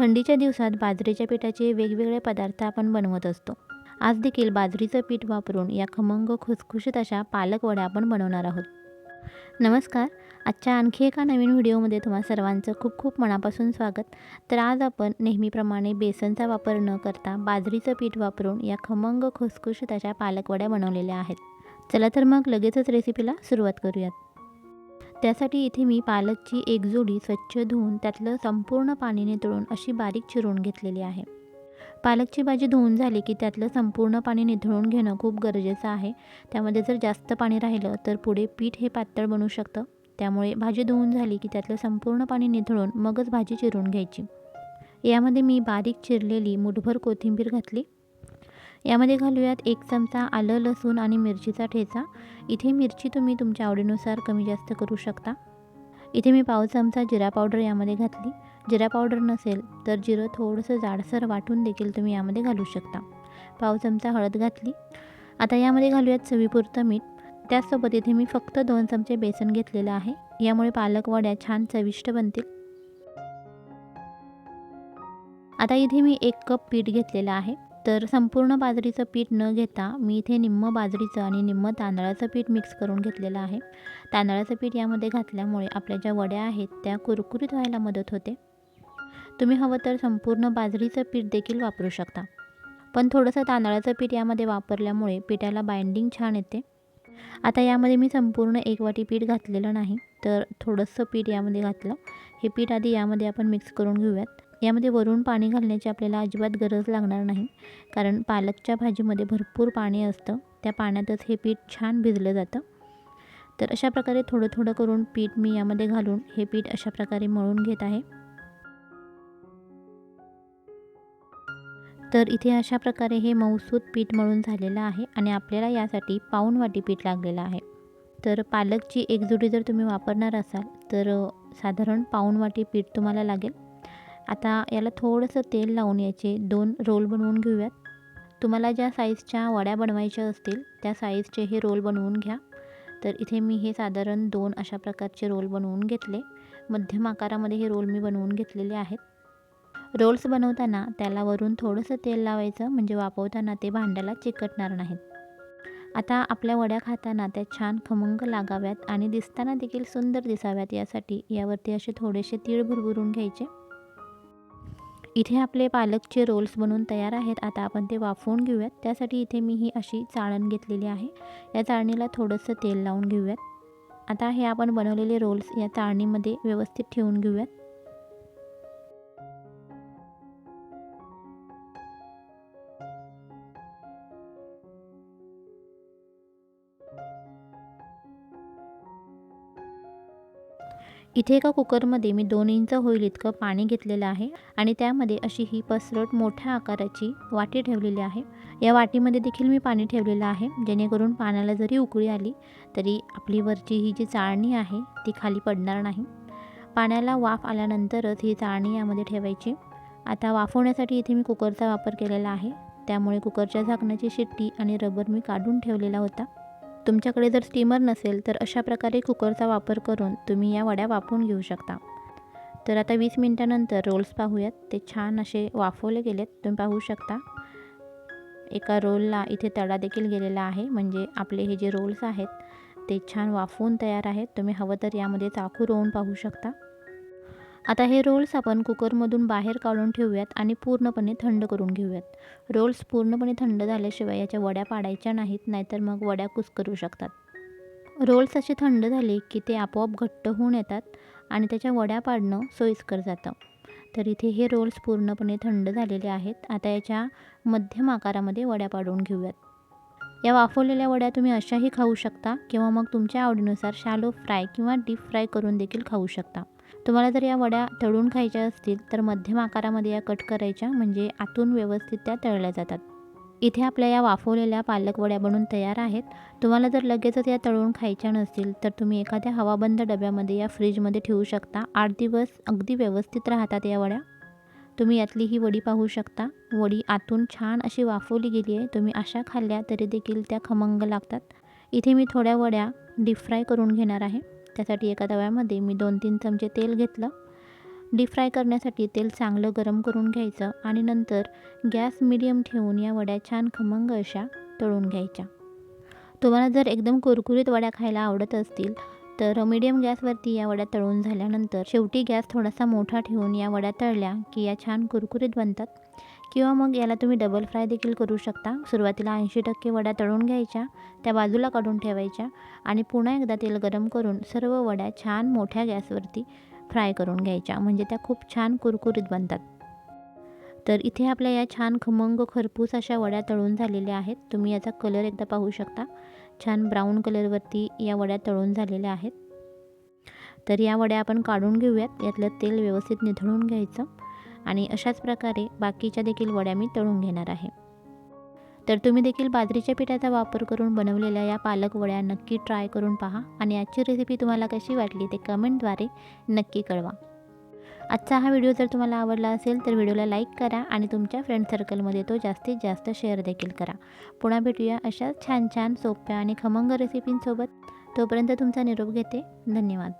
थंडीच्या दिवसात बाजरीच्या पिठाचे वेगवेगळे पदार्थ आपण बनवत असतो. आज देखील बाजरीचं पीठ वापरून या खमंग खुसखुशीत अशा पालक वड्या आपण बनवणार आहोत. नमस्कार. आजच्या आणखी एका नवीन व्हिडिओमध्ये तुम्हा सर्वांचं खूप खूप मनापासून स्वागत. तर आज आपण नेहमीप्रमाणे बेसनचा वापर न करता बाजरीचं पीठ वापरून या खमंग खुसखुशीत अशा पालकवड्या बनवलेल्या आहेत. चला तर मग लगेचच रेसिपीला सुरुवात करूयात. त्यासाठी इथे मी पालकची एक जोडी स्वच्छ धुवून त्यातलं संपूर्ण पाणी नितळून अशी बारीक चिरून घेतलेली आहे. पालकची भाजी धुवून झाली की त्यातलं संपूर्ण पाणी निथळून घेणं खूप गरजेचं आहे. त्यामध्ये जर जास्त पाणी राहिलं तर पुढे पीठ हे पातळ बनू शकतं. त्यामुळे भाजी धुवून झाली की त्यातलं संपूर्ण पाणी निथळून मगच भाजी चिरून घ्यायची. यामध्ये मी बारीक चिरलेली मुठभर कोथिंबीर घातली. यामध्ये घालूयात एक चमचा आलं लसूण आणि मिरचीचा ठेचा. इथे मिरची तुम्ही तुमच्या आवडीनुसार कमी जास्त करू शकता. इथे मी पाव चमचा जिरा पावडर यामध्ये घातली. जिरा पावडर नसेल तर जिरं थोडंसं जाडसर वाटून देखील तुम्ही यामध्ये घालू शकता. पाव चमचा हळद घातली. आता यामध्ये घालूयात चवीपुरतं मीठ. त्याचसोबत इथे मी फक्त दोन चमचे बेसन घेतलेलं आहे. यामुळे पालक वड्या छान चविष्ट बनतील. आता इथे मी एक कप पीठ घेतलेलं आहे. तर संपूर्ण बाजरीचं पीठ न घेता मी इथे निम्म बाजरीचं आणि निम्म तांदळाचं पीठ मिक्स करून घेतलेलं आहे. तांदळाचं पीठ यामध्ये घातल्यामुळे आपल्या ज्या वड्या आहेत त्या कुरकुरीत व्हायला मदत होते. तुम्ही हवं तर संपूर्ण बाजरीचं पीठ देखील वापरू शकता. पण थोडंसं तांदळाचं पीठ यामध्ये वापरल्यामुळे पिठाला बाइंडिंग छान येते. आता यामध्ये मी संपूर्ण एक वाटी पीठ घातलेलं नाही तर थोडंसं पीठ यामध्ये घातलं. हे पीठ आधी यामध्ये आपण मिक्स करून घेऊयात. यामध्ये वरून पाणी घालण्याची आपल्याला अजिबात गरज लागणार नाही. कारण पालकच्या भाजीमध्ये भरपूर पाणी असतं. त्या पाण्यातच हे पीठ छान भिजलं जातं. तर अशा प्रकारे थोडं थोडं करून पीठ मी यामध्ये घालून हे पीठ अशा प्रकारे मळून घेत आहे. तर इथे अशा प्रकारे हे मऊसूत पीठ मळून झालेलं आहे आणि आपल्याला यासाठी पाऊण वाटी पीठ लागलेलं आहे. तर पालकची एक जुडी जर तुम्ही वापरणार असाल तर साधारण पाऊण वाटी पीठ तुम्हाला लागेल. आता याला थोडंसं तेल लावून याचे दोन रोल बनवून घेऊयात. तुम्हाला ज्या साईजच्या वड्या बनवायच्या असतील त्या साईजचे हे रोल बनवून घ्या. तर इथे मी हे साधारण दोन अशा प्रकारचे रोल बनवून घेतले. मध्यम आकारामध्ये हे रोल मी बनवून घेतलेले आहेत. रोल्स बनवताना त्याला वरून थोडंसं तेल लावायचं म्हणजे वापरताना ते भांड्याला चिकटणार नाहीत. आता आपल्या वड्या खाताना त्या छान खमंग लागाव्यात आणि दिसताना देखील सुंदर दिसाव्यात यासाठी यावरती असे थोडेसे तीळ भुरभुरून घ्यायचे. इथे आपले पालकचे रोल्स बनवून तयार आहेत. आता आपण ते वाफवून घेऊयात. त्यासाठी इथे मी ही अशी चाळण घेतलेली आहे. या चाळणीला थोडंसं तेल लावून घेऊयात. आता हे आपण बनवलेले रोल्स या चाळणीमध्ये व्यवस्थित ठेवून घेऊयात. इथे एका कुकरमध्ये मी दोन इंच होईल इतकं पाणी घेतलेलं आहे आणि त्यामध्ये अशी ही पसरट मोठ्या आकाराची वाटी ठेवलेली आहे. या वाटीमध्ये देखील मी पाणी ठेवलेलं आहे. जेणेकरून पाण्याला जरी उकळी आली तरी आपली वरची ही जी चाळणी आहे ती खाली पडणार नाही. पाण्याला वाफ आल्यानंतरच ही चाळणी यामध्ये ठेवायची. आता वाफवण्यासाठी इथे मी कुकरचा वापर केलेला आहे. त्यामुळे कुकरच्या झाकणाची शिट्टी आणि रबर मी काढून ठेवलेला होता. तुमच्याकडे जर स्टीमर नसेल तर अशा प्रकारे कुकरचा वापर करून तुम्ही या वड्या वाफवून घेऊ शकता. तर आता वीस मिनटानंतर रोल्स पाहूयात. ते छान असे वाफवले गेलेत. तुम्ही पाहू शकता. एका रोलला इथे तडा देखील गेलेला आहे. म्हणजे आपले हे जे रोल्स आहेत ते छान वाफवून तयार आहेत. तुम्ही हवं तर यामध्ये चाकू रोवून पाहू शकता. आता हे रोल्स आपण कुकरमधून बाहेर काढून ठेवूयात आणि पूर्णपणे थंड करून घेऊयात. रोल्स पूर्णपणे थंड झाल्याशिवाय याच्या वड्या पाडायच्या नाहीत नाहीतर मग वड्या कुस्करू शकतात. रोल्स असे थंड झाले की ते आपोआप घट्ट होऊन येतात आणि त्याच्या वड्या पाडणं सोयीस्कर जातं. तर इथे हे रोल्स पूर्णपणे थंड झालेले आहेत. आता याच्या मध्यम आकारामध्ये वड्या पाडून घेऊयात. या वाफवलेल्या वड्या तुम्ही अशाही खाऊ शकता किंवा मग तुमच्या आवडीनुसार शालो फ्राय किंवा डीप फ्राय करून देखील खाऊ शकता. तुम्हाला जर या वड्या तळून खायच्या असतील तर मध्यम आकारामध्ये या कट करायच्या म्हणजे आतून व्यवस्थित त्या तळल्या जातात. इथे आपल्या या वाफवलेल्या पालक वड्या बनून तयार आहेत. तुम्हाला जर लगेचच या तळून खायच्या नसतील तर तुम्ही एखाद्या हवाबंद डब्यामध्ये या फ्रीजमध्ये ठेवू शकता. आठ दिवस अगदी व्यवस्थित राहतात या वड्या. तुम्ही यातली ही वडी पाहू शकता. वडी आतून छान अशी वाफवली गेली आहे. तुम्ही अशा खाल्ल्या तरी देखील त्या खमंग लागतात. इथे मी थोड्या वड्या डीप फ्राय करून घेणार आहे. त्यासाठी एका तव्यामध्ये मी दोन तीन चमचे तेल घेतलं. डीप फ्राय करण्यासाठी तेल चांगलं गरम करून घ्यायचं आणि नंतर गॅस मिडियम ठेवून या वड्या छान खमंग अशा तळून घ्यायच्या. तुम्हाला जर एकदम कुरकुरीत वड्या खायला आवडत असतील तर मीडियम गॅसवरती या वड्या तळून झाल्यानंतर शेवटी गॅस थोडासा मोठा ठेवून या वड्या तळल्या की या छान कुरकुरीत बनतात. किंवा मग याला तुम्ही डबल फ्राय देखील करू शकता. सुरुवातीला ऐंशी टक्के वड्या तळून घ्यायच्या त्या बाजूला काढून ठेवायच्या आणि पुन्हा एकदा तेल गरम करून सर्व वड्या छान मोठ्या गॅसवरती फ्राय करून घ्यायच्या. म्हणजे त्या खूप छान कुरकुरीत बनतात. तर इथे आपल्या या छान खमंग खरपूस अशा वड्या तळून झालेल्या आहेत. तुम्ही याचा कलर एकदा पाहू शकता. छान ब्राऊन कलरवरती या वड्या तळून झालेल्या आहेत. तर या वड्या आपण काढून घेऊयात. यातलं तेल व्यवस्थित निथळून घ्यायचं. आणि अशाच प्रकारे बाकीच्या देखील वड्या मी तळून घेणार आहे. तर तुम्ही देखील बाजरीच्या पिठाचा वापर करून बनवलेल्या या पालक वड्या नक्की ट्राय करून पहा आणि आजची रेसिपी तुम्हाला कशी वाटली ते कमेंटद्वारे नक्की कळवा. आजचा हा व्हिडिओ जर तुम्हाला आवडला असेल तर व्हिडिओला लाईक करा आणि तुमच्या फ्रेंड सर्कलमध्ये तो जास्तीत जास्त शेअर देखील करा. पुन्हा भेटूया अशाच छान छान सोप्या आणि खमंग रेसिपींसोबत तोपर्यंत तुमचा निरोप घेते. धन्यवाद.